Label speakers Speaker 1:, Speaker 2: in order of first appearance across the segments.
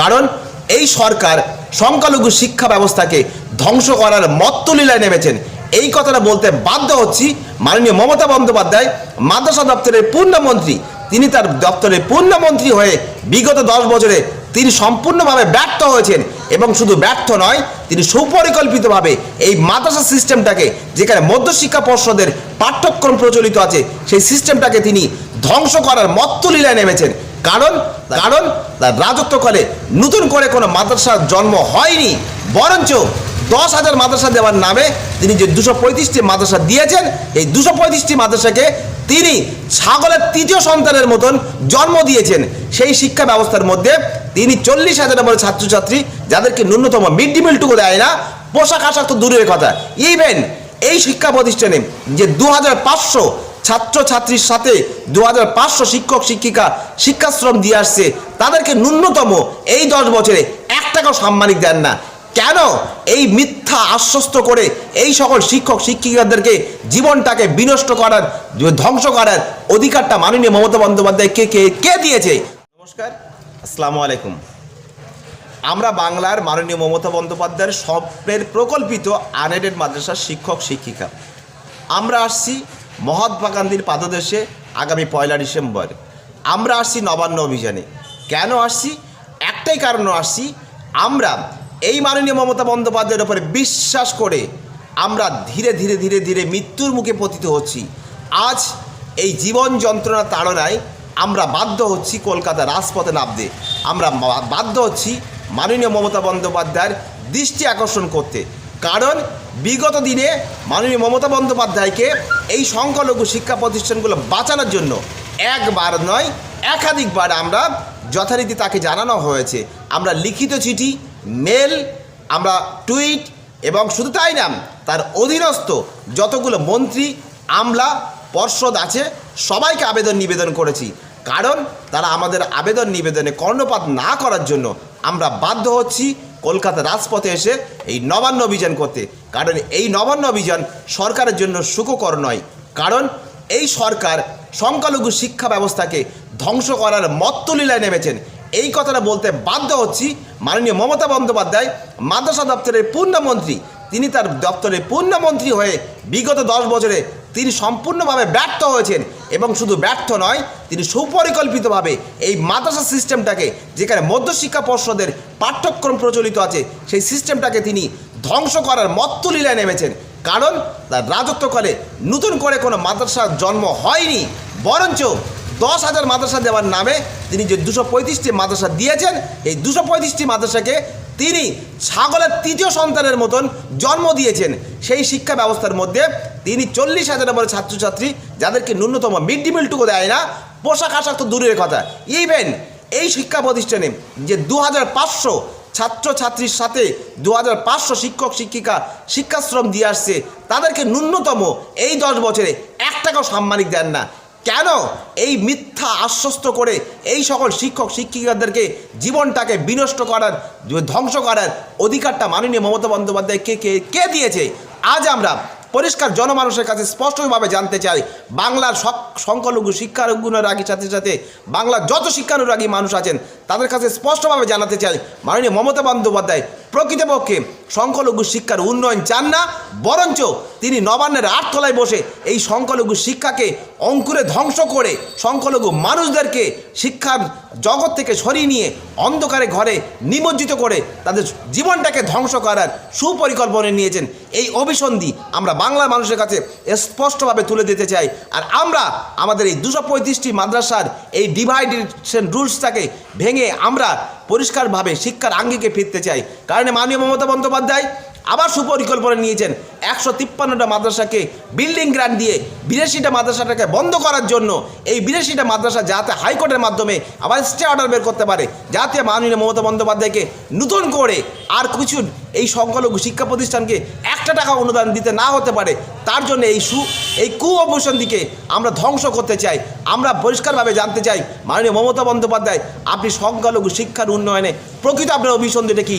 Speaker 1: কারণ এই সরকার সংখ্যালঘু শিক্ষা ব্যবস্থাকে ধ্বংস করার মত্তলীলায় নেমেছেন। এই কথাটা বলতে বাধ্য হচ্ছি মাননীয় মমতা বন্দ্যোপাধ্যায়, মাদ্রাসা দপ্তরের পূর্ণমন্ত্রী। তিনি তার দপ্তরের পূর্ণমন্ত্রী হয়ে বিগত দশ বছরে তিনি সম্পূর্ণভাবে ব্যর্থ হয়েছেন এবং শুধু ব্যর্থ নয়, তিনি সুপরিকল্পিতভাবে এই মাদ্রাসা সিস্টেমটাকে, যেখানে মধ্যশিক্ষা পর্ষদের পাঠ্যক্রম প্রচলিত আছে, সেই সিস্টেমটাকে তিনি ধ্বংস করার মত্তলীলায় নেমেছেন। কারণ কারণ তার রাজত্বকালে নতুন করে কোনো মাদ্রাসার জন্ম হয়নি। বরঞ্চ দশ হাজার মাদ্রাসা দেওয়ার নামে তিনি যে দুশো পঁয়ত্রিশটি মাদ্রাসা দিয়েছেন এই দুশো পঁয়ত্রিশটি মাদ্রাসাকে তিনি ছাগলের তৃতীয় সন্তানের মতন জন্ম দিয়েছেন। সেই শিক্ষা ব্যবস্থার মধ্যে তিনি চল্লিশ হাজারের মতো ছাত্রছাত্রী যাদেরকে ন্যূনতম মিড ডে মিলটুকু দেয় না পোশাক আশাক তো দূরের কথা। ইভেন এই শিক্ষা প্রতিষ্ঠানে যে দু হাজার পাঁচশো ছাত্রছাত্রীর সাথে দু শিক্ষক, শিক্ষিকা, শিক্ষাশ্রম দিয়ে আসছে। তাদেরকে ন্যূনতম এই দশ বছরে এক টাকাও সাম্মানিক দেন না। কেন? এই মিথ্যা আশ্বস্ত করে এই সকল শিক্ষক, শিক্ষিকাদেরকে জীবনটাকে বিনষ্ট করার, ধ্বংস করার অধিকারটা মাননীয় মমতা বন্দ্যোপাধ্যায় কে কে কে দিয়েছে? নমস্কার, আসসালামু আলাইকুম। আমরা বাংলার মাননীয় মমতা বন্দ্যোপাধ্যায়ের স্বপ্নের প্রকল্পিত আনএডেড মাদ্রাসার শিক্ষক, শিক্ষিকা। আমরা আসছি মহাত্মা গান্ধীর পাদদেশে আগামী পয়লা ডিসেম্বর। আমরা আসছি নবান্ন অভিযানে। কেন আসছি? একটাই কারণে আসছি, আমরা এই মাননীয় মমতা বন্দ্যোপাধ্যায়ের উপরে বিশ্বাস করে আমরা ধীরে ধীরে ধীরে ধীরে মৃত্যুর মুখে পতিত হচ্ছি। আজ এই জীবন যন্ত্রণা তাড়নায় আমরা বাধ্য হচ্ছি কলকাতা রাজপথে নামতে। আমরা বাধ্য হচ্ছি মাননীয় মমতা বন্দ্যোপাধ্যায়ের দৃষ্টি আকর্ষণ করতে। কারণ বিগত দিনে মাননীয় মমতা বন্দ্যোপাধ্যায়কে এই সংখ্যালঘু শিক্ষা প্রতিষ্ঠানগুলো বাঁচানোর জন্য একবার নয়, একাধিকবার আমরা যথারীতি তাকে জানানো হয়েছে। আমরা লিখিত চিঠি, মেল, আমরা টুইট এবং শুধু তাই নাম তার অধীনস্থ যতগুলো মন্ত্রী, আমলা, পর্ষদ আছে, সবাইকে আবেদন নিবেদন করেছি। কারণ তারা আমাদের আবেদন নিবেদনে কর্ণপাত না করার জন্য আমরা বাধ্য হচ্ছি। কলকাতা রাজপথে এসে এই নবান্ন অভিযান করতে। কারণ এই নবান্ন অভিযান সরকারের জন্য সুখকর নয়। কারণ এই সরকার সংখ্যালঘু শিক্ষা ব্যবস্থাকে ধ্বংস করার মত্তলীলায় নেমেছেন। এই কথাটা বলতে বাধ্য হচ্ছি মাননীয় মমতা বন্দ্যোপাধ্যায়, মাদ্রাসা দপ্তরের পূর্ণমন্ত্রী। তিনি তার দপ্তরের পূর্ণমন্ত্রী হয়ে বিগত দশ বছরে তিনি সম্পূর্ণভাবে ব্যর্থ হয়েছেন। এবং শুধু ব্যর্থ নয়, তিনি সুপরিকল্পিতভাবে এই মাদ্রাসা সিস্টেমটাকে, যেখানে মধ্যশিক্ষা পর্ষদের পাঠ্যক্রম প্রচলিত আছে, সেই সিস্টেমটাকে তিনি ধ্বংস করার মত্তলীলায় নেমেছেন। কারণ তার রাজত্বকালে নতুন করে কোনো মাদ্রাসার জন্ম হয়নি, বরঞ্চ দশ হাজার মাদ্রাসা দেওয়ার নামে তিনি যে দুশো পঁয়ত্রিশটি মাদ্রাসা দিয়েছেন, এই দুশো পঁয়ত্রিশটি মাদ্রাসাকে তিনি ছাগলের তৃতীয় সন্তানের মতন জন্ম দিয়েছেন। সেই শিক্ষা ব্যবস্থার মধ্যে তিনি চল্লিশ হাজার মতো ছাত্রছাত্রী যাদেরকে ন্যূনতম মিড ডে মিলটুকু দেয় না, পোশাক আশাক তো দূরের কথা। ইভেন এই শিক্ষা প্রতিষ্ঠানে যে দু হাজার পাঁচশো ছাত্রছাত্রীর সাথে দু হাজার পাঁচশো শিক্ষক, শিক্ষিকা, শিক্ষাশ্রম দিয়ে আসছে, তাদেরকে ন্যূনতম এই দশ বছরে এক টাকাও সাম্মানিক দেন না। কেন? এই মিথ্যা আশ্বস্ত করে এই সকল শিক্ষক, শিক্ষিকাদেরকে জীবনটাকে বিনষ্ট করার, ধ্বংস করার অধিকারটা মাননীয় মমতা বন্দ্যোপাধ্যায় কে কে কে দিয়েছে? আজ আমরা পরিষ্কার জনমানুষের কাছে স্পষ্টভাবে জানতে চাই, বাংলার সব সংখ্যালঘু শিক্ষানুরাগী সাথে সাথে বাংলার যত শিক্ষানুরাগী মানুষ আছেন, তাদের কাছে স্পষ্টভাবে জানাতে চাই, মাননীয় মমতা বন্দ্যোপাধ্যায় প্রকৃতপক্ষে সংখ্যালঘু শিক্ষার উন্নয়ন চান না, বরঞ্চ তিনি নবান্নের আটতলায় বসে এই সংখ্যালঘু শিক্ষাকে অঙ্কুরে ধ্বংস করে সংখ্যালঘু মানুষদেরকে শিক্ষার জগৎ থেকে সরিয়ে নিয়ে অন্ধকারে ঘরে নিমজ্জিত করে তাদের জীবনটাকে ধ্বংস করার সুপরিকল্পনা নিয়েছেন। এই অভিসন্ধি আমরা বাংলা মানুষের কাছে স্পষ্টভাবে তুলে দিতে চাই। আর আমরা আমাদের এই দুশো পঁয়ত্রিশটি মাদ্রাসার এই ডিভাইডেশন রুলসটাকে ভেঙে আমরা পরিষ্কারভাবে শিক্ষার আঙ্গিকে ফিরতে চাই। কারণ মাননীয় মমতা বন্দ্যোপাধ্যায় আবার সুপরিকল্পনা নিয়েছেন। একশো তিপ্পান্নটা মাদ্রাসাকে বিল্ডিং গ্রান্ট দিয়ে বিরাশিটা মাদ্রাসাটাকে বন্ধ করার জন্য। এই বিরাশিটা মাদ্রাসা যাতে হাইকোর্টের মাধ্যমে আবার স্টে অর্ডার বের করতে পারে, যাতে মাননীয় মমতা বন্দ্যোপাধ্যায়কে নতুন করে আর কিছু এই সংখ্যালঘু শিক্ষা প্রতিষ্ঠানকে একটা টাকা অনুদান দিতে না হতে পারে, তার জন্য এই সু, এই কু দিকে আমরা ধ্বংস করতে চাই। আমরা পরিষ্কারভাবে জানতে চাই, মাননীয় মমতা বন্দ্যোপাধ্যায়, আপনি সংখ্যালঘু শিক্ষার উন্নয়নে প্রকৃত আপনার অভিসন্ধিটা কী?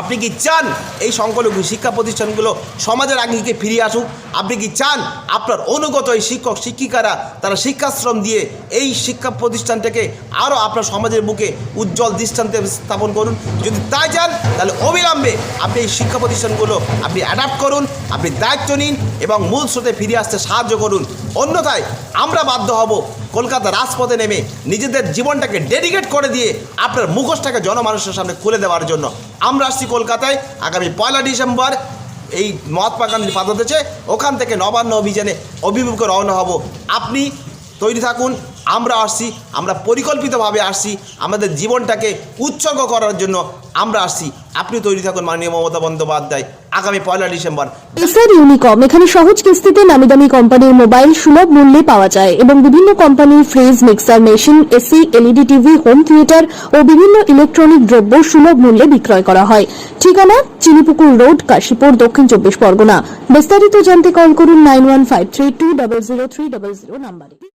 Speaker 1: আপনি কি চান এই সংখ্যালঘু শিক্ষা প্রতিষ্ঠানগুলো সমাজের আঙ্গিকে ফিরিয়ে আসুক? আপনি কি চান আপনার অনুগত এই শিক্ষক, শিক্ষিকারা তারা শিক্ষাশ্রম দিয়ে এই শিক্ষা প্রতিষ্ঠানটাকে আরও আপনার সমাজের বুকে উজ্জ্বল দৃষ্টান্তে স্থাপন করুন? যদি তাই চান, তাহলে অবিলম্বে আপনি এই শিক্ষা প্রতিষ্ঠানগুলো আপনি অ্যাডাপ্ট করুন, আপনি দায়িত্ব নিন এবং মূল স্রোতে ফিরে আসতে সাহায্য করুন। অন্যথায় আমরা বাধ্য হব কলকাতা রাজপথে নেমে নিজেদের জীবনটাকে ডেডিকেট করে দিয়ে আপনার মুখোশটাকে জনমানুষের সামনে খুলে দেওয়ার জন্য। আমরা আসছি কলকাতায়, আগামী পয়লা ডিসেম্বর এই মহাত্মা গান্ধীর পাদদেশে। ওখান থেকে নবান্ন অভিযানে অভিমুখে রওনা হব। আপনি তৈরি থাকুন আমরা আসছি, আমরা পরিকল্পিতভাবে আসছি, আমাদের জীবনটাকে উৎসর্গ করার জন্য আমরা আসছি। আপনি তৈরি থাকুন মাননীয় মমতা বন্দ্যোপাধ্যায় আগামী পয়লা ডিসেম্বর।
Speaker 2: এসআর ইউনিকম এখানে সহজ কিস্তিতে নামি দামি কোম্পানির মোবাইল সুলভ মূল্যে পাওয়া যায় এবং বিভিন্ন কোম্পানির fridge, mixer, machine, AC, LED, TV, home theatre ও বিভিন্ন ইলেকট্রনিক দ্রব্য সুলভ মূল্যে বিক্রয় করা হয়। ঠিকানা, চিনিপুকুর রোড, কাশীপুর, দক্ষিণ চব্বিশ পরগনা। বিস্তারিত জানতে কল করুন nine one five three two double zero three double zero নাম্বারে